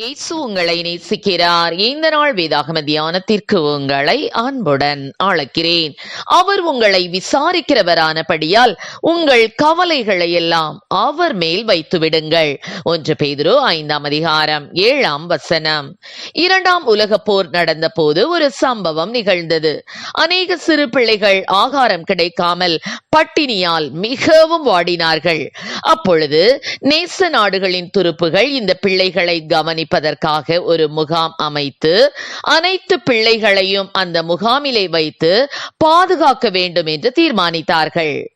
இயேசு உங்களை நேசிக்கிறார். இந்த நாள் வேதாகம தியானத்திற்கு உங்களை அன்புடன் அழைக்கிறேன். அவர் உங்களை விசாரிக்கிறவரானபடியால் உங்கள் கவலைகளை எல்லாம் அவர் மேல் வைத்து விடுங்கள். ஒன்று பேதுரு ஐந்தாம் அதிகாரம் ஏழாம் வசனம். இரண்டாம் உலக போர் நடந்த போது ஒரு சம்பவம் நிகழ்ந்தது. அநேக சிறு பிள்ளைகள் ஆகாரம் கிடைக்காமல் பட்டினியால் மிகவும் வாடினார்கள். அப்பொழுது நேச நாடுகளின் துருப்புகள் இந்த பிள்ளைகளை கவனிப்பதற்காக ஒரு முகாம் அமைத்து அனைத்து பிள்ளைகளையும் அந்த முகாமிலே வைத்து பாதுகாக்க வேண்டும் என்று தீர்மானித்தார்கள்.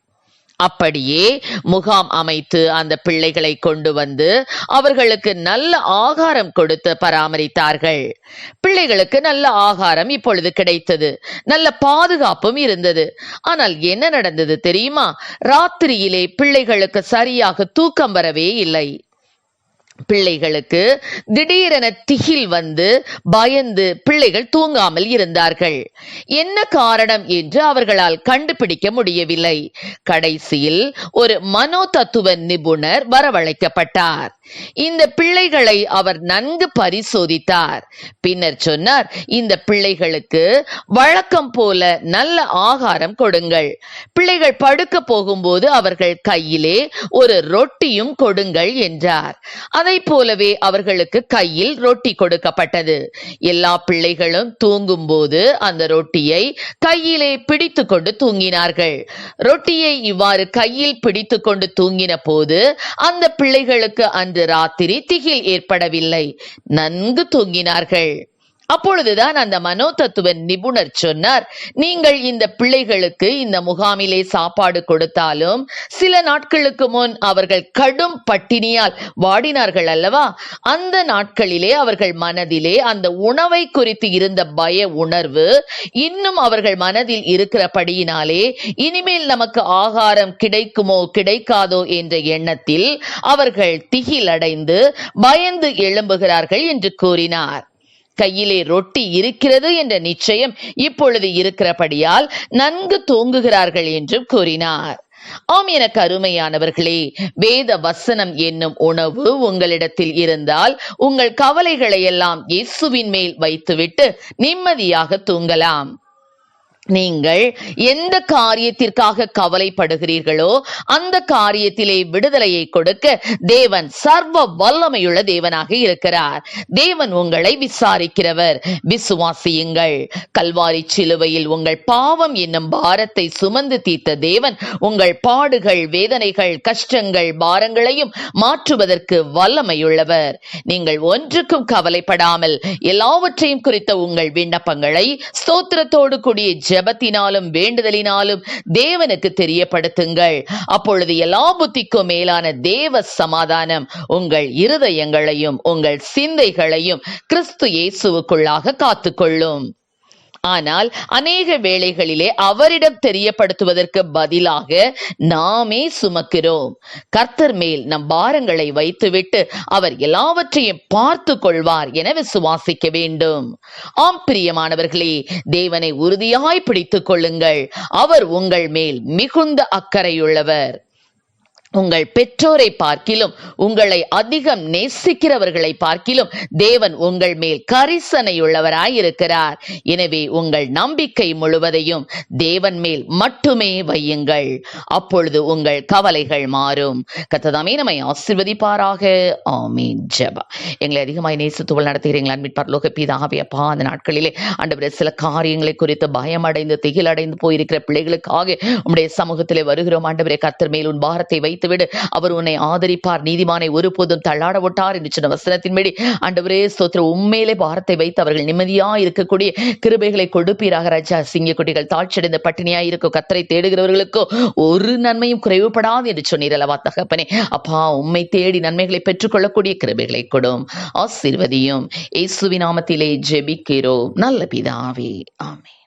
அப்படியே முகாம் அமைத்து அந்த பிள்ளைகளை கொண்டு வந்து அவர்களுக்கு நல்ல ஆகாரம் கொடுத்து பராமரித்தார்கள். பிள்ளைகளுக்கு நல்ல ஆகாரம் இப்பொழுது கிடைத்தது. நல்ல பாதுகாப்பும் இருந்தது. ஆனால் என்ன நடந்தது தெரியுமா? ராத்திரியிலே பிள்ளைகளுக்கு சரியாக தூக்கம் வரவே இல்லை. பிள்ளைகளுக்கு திடீரென திகில் வந்து பயந்து பிள்ளைகள் தூங்காமல் இருந்தார்கள். என்ன காரணம் என்று அவர்களால் கண்டுபிடிக்க முடியவில்லை. கடைசியில் ஒரு மனோ தத்துவ நிபுணர் வரவழைக்கப்பட்டார். இந்த பிள்ளைகளை அவர் நன்கு பரிசோதித்தார். பின்னர் சொன்னார் இந்த பிள்ளைகளுக்கு வழக்கம் போல நல்ல ஆகாரம் கொடுங்கள். பிள்ளைகள் படுக்க போகும்போது அவர்கள் கையிலே ஒரு ரொட்டியும் கொடுங்கள் என்றார். அதை போலவே அவர்களுக்கு கையில் ரொட்டி கொடுக்கப்பட்டது. எல்லா பிள்ளைகளும் தூங்கும் போது அந்த ரொட்டியை கையிலே பிடித்து கொண்டு தூங்கினார்கள். ரொட்டியை இவ்வாறு கையில் பிடித்து கொண்டு தூங்கின போது அந்த பிள்ளைகளுக்கு அன்று ராத்திரி திகில் ஏற்படவில்லை. நன்கு தூங்கினார்கள். அப்பொழுதுதான் அந்த மனோதத்துவ நிபுணர் சொன்னார் நீங்கள் இந்த பிள்ளைகளுக்கு இந்த முகாமிலே சாப்பாடு கொடுத்தாலும் சில நாட்களுக்கு முன் அவர்கள் கடும் பட்டினியால் வாடினார்கள் அல்லவா? அந்த நாட்களிலே அவர்கள் மனதிலே அந்த உணவை குறித்து இருந்த பய உணர்வு இன்னும் அவர்கள் மனதில் இருக்கிறபடியினாலே இனிமேல் நமக்கு ஆகாரம் கிடைக்குமோ கிடைக்காதோ என்ற எண்ணத்தில் அவர்கள் திகிலடைந்து பயந்து எழும்புகிறார்கள் என்று கூறினார். கையிலே ரொட்டி இருக்கிறது என்ற நிச்சயம் இப்பொழுது இருக்கிறபடியால் நன்கு தூங்குகிறார்கள் என்று கூறினார். ஆம் எனக்கு அருமையானவர்களே வேத வசனம் என்னும் உணவு உங்களிடத்தில் இருந்தால் உங்கள் கவலைகளை எல்லாம் இயேசுவின் மேல் வைத்துவிட்டு நிம்மதியாக தூங்கலாம். நீங்கள் எந்த காரியத்திற்காக கவலைப்படுகிறீர்களோ அந்த காரியத்திலே விடுதலையை கொடுக்க தேவன் சர்வ வல்லமையுள்ள தேவனாக இருக்கிறார். தேவன் உங்களை விசாரிக்கிறவர். விசுவாசியுங்கள். கல்வாரி சிலுவையில் உங்கள் பாவம் என்னும் பாரத்தை சுமந்து தீர்த்த தேவன் உங்கள் பாடுகள் வேதனைகள் கஷ்டங்கள் பாரங்களையும் மாற்றுவதற்கு வல்லமையுள்ளவர். நீங்கள் ஒன்றுக்கும் கவலைப்படாமல் எல்லாவற்றையும் குறித்த உங்கள் விண்ணப்பங்களை ஸ்தோத்திரத்தோடு கூடிய ஜெபத்தினாலும் வேண்டுதலினாலும் தேவனுக்கு தெரியப்படுத்துங்கள். அப்பொழுது எல்லா புத்திக்கும் மேலான தேவ சமாதானம் உங்கள் இருதயங்களையும் உங்கள் சிந்தைகளையும் கிறிஸ்து இயேசுவுக்குள்ளாக காத்துக்கொள்ளும். ஆனால் அநேக வேளைகளிலே அவரிடம் தெரியப்படுத்துவதற்கு பதிலாக நாமே சுமக்கிறோம். கர்த்தர் மேல் நம் பாரங்களை வைத்துவிட்டு அவர் எல்லாவற்றையும் பார்த்து கொள்வார் என விசுவாசிக்க வேண்டும். ஆம் பிரியமானவர்களே தேவனை உறுதியாய் பிடித்துக் கொள்ளுங்கள். அவர் உங்கள் மேல் மிகுந்த அக்கறையுள்ளவர். உங்கள் பெற்றோரை பார்க்கிலும் உங்களை அதிகம் நேசிக்கிறவர்களை பார்க்கிலும் தேவன் உங்கள் மேல் கரிசனையுள்ளவராயிருக்கிறார். எனவே உங்கள் நம்பிக்கை முழுவதையும் தேவன் மேல் மட்டுமே வையுங்கள். அப்பொழுது உங்கள் கவலைகள் மாறும். கத்ததாமே நம்மை ஆசிர்வதிப்பாராக. ஆமீன். ஜபா. எங்களை அதிகமாய் நேசத்துவல் நடத்துகிறீங்களா அன்பின் பரலோக பீதாகவே அப்பா அந்த நாட்களிலே ஆண்டவரே சில காரியங்களை குறித்து பயமடைந்து திகிலடைந்து போயிருக்கிற பிள்ளைகளுக்காக உம்முடைய சமூகத்திலே வருகிறோம். ஆண்டவரே கர்த்தர் மேல் உன் பாரத்தை வைத்து விடு அவர் உன்னை ஆதரிப்பார். நீதிமானை ஒருபோதும் தள்ளாட விட்டார் என்று சொன்ன வசனத்தின்படி ஆண்டவரே ஸ்தோத்திர உண்மையிலே பாரத்தை வைத்து அவர்கள் நிம்மதியா இருக்கக்கூடிய கிருபைகளை கொடுப்பீராக ராஜா. சிங்க குட்டிகள் தாழ்ச்சடைந்த பட்டினியா இருக்கும் கத்தரை தேடுகிறவர்களுக்கோ ஒரு நன்மையும் குறைவுபடாது என்று சொன்னீர் அல்லவா தகப்பனே. அப்பா உண்மை தேடி நன்மைகளை பெற்றுக்கொள்ளக்கூடிய கிருபைகளை கொடும். ஆசீர்வதியும். இயேசுவின் நாமத்திலே ஜெபிக்கிறோம். நல்ல பிதாவே. ஆமே